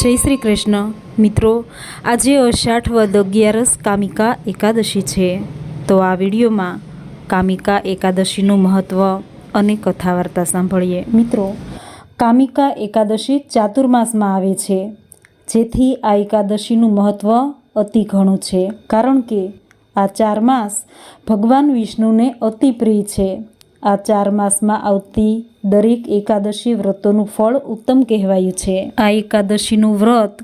જય શ્રી કૃષ્ણ. મિત્રો, આજે અષાઢ વદ અગિયારસ કામિકા એકાદશી છે. તો આ વિડીયોમાં કામિકા એકાદશીનું મહત્ત્વ અને કથા વાર્તા સાંભળીએ. મિત્રો, કામિકા એકાદશી ચાતુર્માસમાં આવે છે. જેથી આ એકાદશીનું મહત્ત્વ અતિ ઘણું છે. કારણ કે આ ચાર માસ ભગવાન વિષ્ણુને અતિ પ્રિય છે. આ ચાર માસમાં આવતી દરેક એકાદશી વ્રતોનું ફળ ઉત્તમ કહેવાયું છે. આ એકાદશીનું વ્રત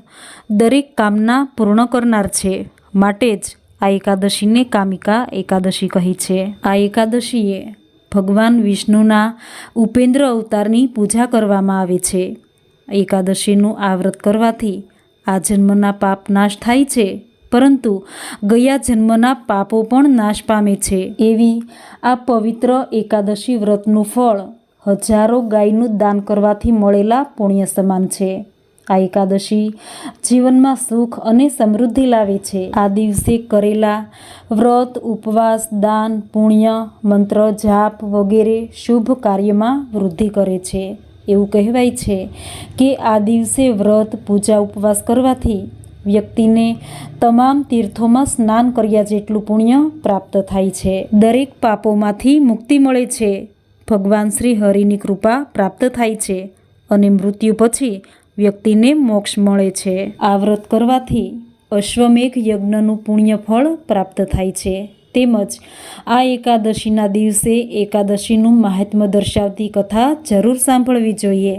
દરેક કામના પૂર્ણ કરનાર છે. માટે જ આ એકાદશીને કામિકા એકાદશી કહી છે. આ એકાદશીએ ભગવાન વિષ્ણુના ઉપેન્દ્ર અવતારની પૂજા કરવામાં આવે છે. એકાદશીનું આ વ્રત કરવાથી આ જન્મના પાપ નાશ થાય છે, પરંતુ ગયા જન્મના પાપો પણ નાશ પામે છે. એવી આ પવિત્ર એકાદશી વ્રતનું ફળ હજારો ગાયનું દાન કરવાથી મળેલા પુણ્ય સમાન છે. આ એકાદશી જીવનમાં સુખ અને સમૃદ્ધિ લાવે છે. આ દિવસે કરેલા વ્રત, ઉપવાસ, દાન, પુણ્ય, મંત્ર, જાપ વગેરે શુભ કાર્યમાં વૃદ્ધિ કરે છે. એવું કહેવાય છે કે આ દિવસે વ્રત, પૂજા, ઉપવાસ કરવાથી વ્યક્તિને તમામ તીર્થોમાં સ્નાન કર્યા જેટલું પુણ્ય પ્રાપ્ત થાય છે. દરેક પાપોમાંથી મુક્તિ મળે છે. ભગવાન શ્રી હરિની કૃપા પ્રાપ્ત થાય છે અને મૃત્યુ પછી વ્યક્તિને મોક્ષ મળે છે. આ વ્રત કરવાથી અશ્વમેઘ યજ્ઞનું પુણ્ય ફળ પ્રાપ્ત થાય છે. તેમજ આ એકાદશીના દિવસે એકાદશીનું મહાત્મ્ય દર્શાવતી કથા જરૂર સાંભળવી જોઈએ,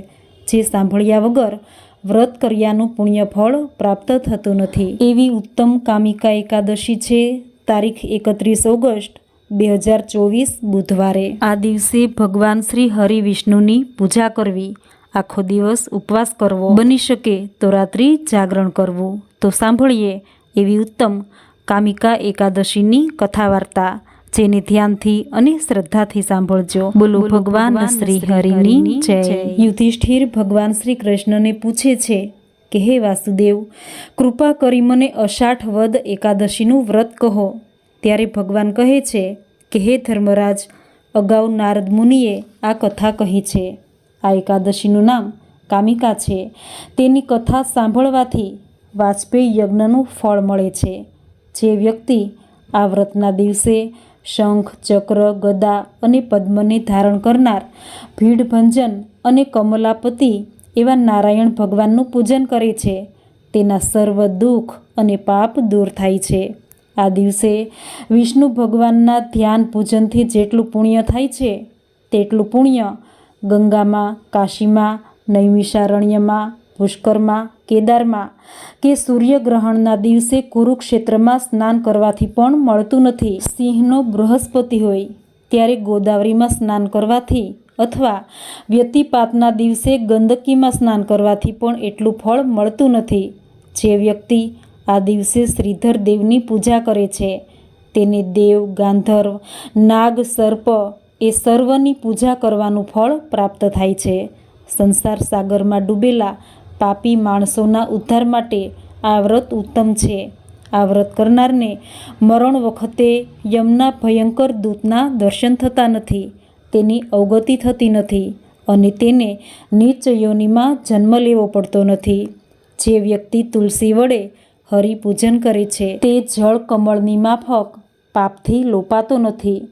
જે સાંભળ્યા વગર વ્રત કર્યાનું પુણ્ય ફળ પ્રાપ્ત થતું નથી. એવી ઉત્તમ કામિકા એકાદશી છે. તારીખ એકત્રીસ ઓગસ્ટ બે હજાર ચોવીસ બુધવારે. આ દિવસે ભગવાન શ્રી હરિ વિષ્ણુની પૂજા કરવી આખો દિવસ ઉપવાસ કરવો. બની શકે તો રાત્રિ જાગરણ કરવું. તો સાંભળીએ એવી ઉત્તમ કામિકા એકાદશીની કથા વાર્તા જેને ધ્યાનથી અને શ્રદ્ધાથી સાંભળજો. બોલો ભગવાન શ્રી હરિની જય. યુધિષ્ઠિર ભગવાન શ્રી કૃષ્ણને પૂછે છે કે હે વાસુદેવ કૃપા કરી મને અષાઢ વદ એકાદશીનું વ્રત કહો. ત્યારે ભગવાન કહે છે કે, હે ધર્મરાજ, અગાઉ નારદ મુનિએ આ કથા કહી છે. આ એકાદશીનું નામ કામિકા છે. તેની કથા સાંભળવાથી વાજપેયી યજ્ઞનું ફળ મળે છે. જે વ્યક્તિ આ વ્રતના દિવસે શંખ, ચક્ર, ગદા અને પદ્મને ધારણ કરનાર ભીડભંજન અને કમલાપતિ એવા નારાયણ ભગવાનનું પૂજન કરે છે, તેના સર્વ દુઃખ અને પાપ દૂર થાય છે. આ દિવસે વિષ્ણુ ભગવાનના ધ્યાન પૂજનથી જેટલું પુણ્ય થાય છે, તેટલું પુણ્ય ગંગામાં, કાશીમાં, નૈમિષારણ્યમાં, પુષ્કરમાં, કેદારમાં કે સૂર્યગ્રહણના દિવસે કુરુક્ષેત્રમાં સ્નાન કરવાથી પણ મળતું નથી. સિંહનો બૃહસ્પતિ હોય, ત્યારે ગોદાવરીમાં સ્નાન કરવાથી અથવા વ્યતિપાતના દિવસે ગંદકીમાં સ્નાન કરવાથી પણ એટલું ફળ મળતું નથી. જે વ્યક્તિ આ દિવસે શ્રીધર દેવની પૂજા કરે છે. તેને દેવ, ગાંધર્વ, નાગ, સર્પ એ સર્વની પૂજા કરવાનું ફળ પ્રાપ્ત થાય છે. સંસાર સાગરમાં ડૂબેલા પાપી માણસોના ઉદ્ધાર માટે આ વ્રત ઉત્તમ છે. આ વ્રત કરનારને મરણ વખતે યમના ભયંકર દૂતના દર્શન થતા નથી. તેની અવગતિ થતી નથી અને તેને નીચ યોનિમાં જન્મ લેવો પડતો નથી. જે વ્યક્તિ તુલસી વડે હરિપૂજન કરે છે. તે જળ કમળની માફક પાપથી લોપાતો નથી.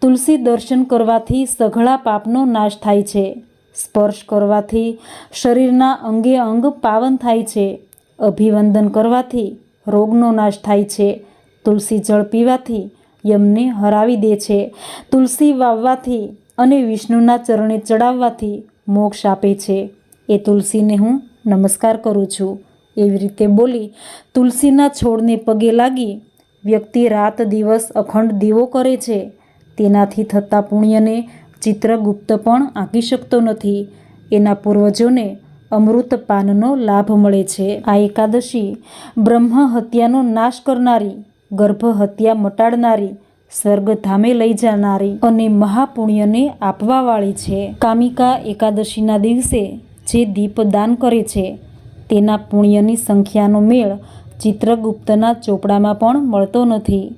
તુલસી દર્શન કરવાથી સઘળા પાપનો નાશ થાય છે. સ્પર્શ કરવાથી શરીરના અંગે અંગ પાવન થાય છે. અભિવંદન કરવાથી રોગનો નાશ થાય છે. તુલસી જળ પીવાથી યમને હરાવી દે છે. તુલસી વાવવાથી અને વિષ્ણુના ચરણે ચડાવવાથી મોક્ષ આપે છે. એ તુલસીને હું નમસ્કાર કરું છું. એવી રીતે બોલી, તુલસીના છોડને પગે લાગી વ્યક્તિ રાત દિવસ અખંડ દીવો કરે છે. તેનાથી થતા પુણ્યને ચિત્રગુપ્ત પણ આંકી શકતો નથી. એના પૂર્વજોને અમૃત પાનનો લાભ મળે છે. આ એકાદશી બ્રહ્મ હત્યાનો નાશ કરનારી, ગર્ભ હત્યા મટાડનારી સ્વર્ગધામે લઈ જનારી અને મહાપુણ્યને આપવાવાળી છે. કામિકા એકાદશીના દિવસે જે દીપદાન કરે છે તેના પુણ્યની સંખ્યાનો મેળ ચિત્રગુપ્તના ચોપડામાં પણ મળતો નથી.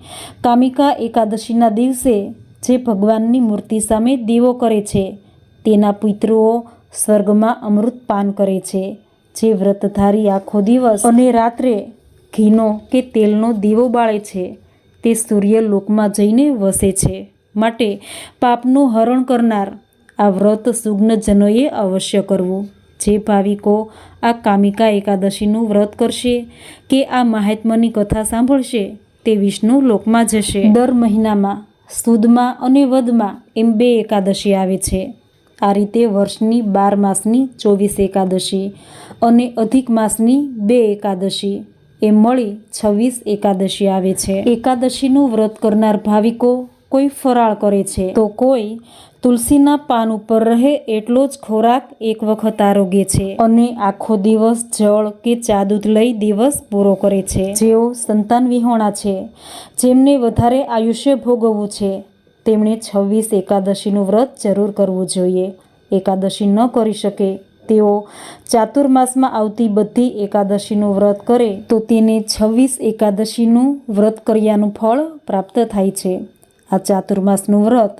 કામિકા એકાદશીના દિવસે જે ભગવાનની મૂર્તિ સામે દીવો કરે છે, તેના પિતૃઓ સ્વર્ગમાં અમૃત પાન કરે છે. જે વ્રતધારી આખો દિવસ અને રાત્રે ઘીનો કે તેલનો દીવો બાળે છે, તે સૂર્ય લોકમાં જઈને વસે છે. માટે પાપનું હરણ કરનાર આ વ્રત સુગ્નજનોએ અવશ્ય કરવું. જે ભાવિકો આ કામિકા એકાદશીનું વ્રત કરશે કે આ મહાત્માની કથા સાંભળશે તે વિષ્ણુ લોકમાં જશે. દર મહિનામાં, સુદમાં અને વધમાં એમ બે એકાદશી આવે છે. આ રીતે વર્ષની બાર માસની ચોવીસ એકાદશી અને અધિક માસની બે એકાદશી એ મળી છવ્વીસ એકાદશી આવે છે. એકાદશીનું વ્રત કરનાર ભાવિકો કોઈ ફરાળ કરે છે તો કોઈ તુલસીના પાન ઉપર રહે એટલો જ ખોરાક એક વખત આરોગ્ય છે. અને આખો દિવસ જળ કે ચા દૂધ લઈ દિવસ પૂરો કરે છે. જેઓ સંતાન વિહોણા છે, જેમને વધારે આયુષ્ય ભોગવવું છે, તેમણે છવ્વીસ એકાદશીનું વ્રત જરૂર કરવું જોઈએ. એકાદશી ન કરી શકે, તેઓ ચાતુર્માસમાં આવતી બધી એકાદશીનું વ્રત કરે, તો તેને છવ્વીસ એકાદશીનું વ્રત કર્યાનું ફળ પ્રાપ્ત થાય છે. આ ચાતુર્માસનું વ્રત.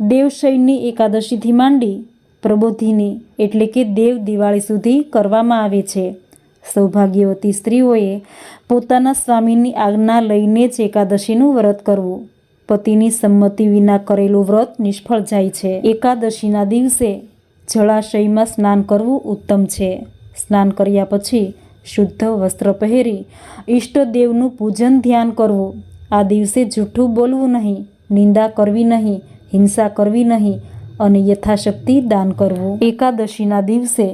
દેવશયની એકાદશીથી માંડી પ્રબોધિની એટલે કે દેવ દિવાળી સુધી કરવામાં આવે છે. સૌભાગ્યવતી સ્ત્રીઓએ પોતાના સ્વામીની આજ્ઞા લઈને જ એકાદશીનું વ્રત કરવું. પતિની સંમતિ વિના કરેલું વ્રત નિષ્ફળ જાય છે. એકાદશીના દિવસે જળાશયમાં સ્નાન કરવું ઉત્તમ છે. સ્નાન કર્યા પછી શુદ્ધ વસ્ત્ર પહેરી ઈષ્ટદેવનું પૂજન ધ્યાન કરવું. આ દિવસે જૂઠું બોલવું નહીં. નિંદા કરવી નહીં, હિંસા કરવી નહીં અને યથાશક્તિ દાન કરવું. એકાદશીના દિવસે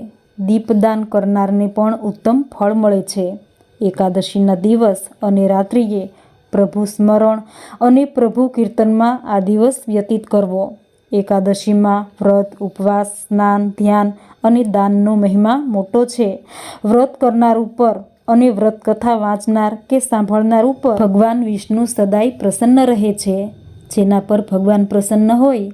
દીપદાન કરનારને પણ ઉત્તમ ફળ મળે છે. એકાદશીના દિવસ અને રાત્રિએ પ્રભુ સ્મરણ અને પ્રભુ કીર્તનમાં આ દિવસ વ્યતીત કરવો. એકાદશીમાં વ્રત, ઉપવાસ, સ્નાન, ધ્યાન અને દાનનો મહિમા મોટો છે. વ્રત કરનાર ઉપર અને વ્રત કથા વાંચનાર કે સાંભળનાર ઉપર ભગવાન વિષ્ણુ સદાય પ્રસન્ન રહે છે. જેના પર ભગવાન પ્રસન્ન હોય,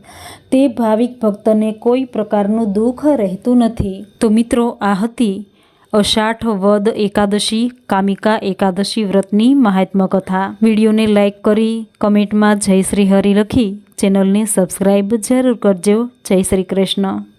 તે ભાવિક ભક્તને કોઈ પ્રકારનું દુઃખ રહેતું નથી. તો મિત્રો, આ હતી અષાઢ વદ એકાદશી, કામિકા એકાદશી વ્રતની મહાત્મા કથા. વિડીયોને લાઇક કરી, કમેન્ટમાં જય શ્રી હરિ લખી, ચેનલને સબસ્ક્રાઈબ જરૂર કરજો. જય શ્રી કૃષ્ણ.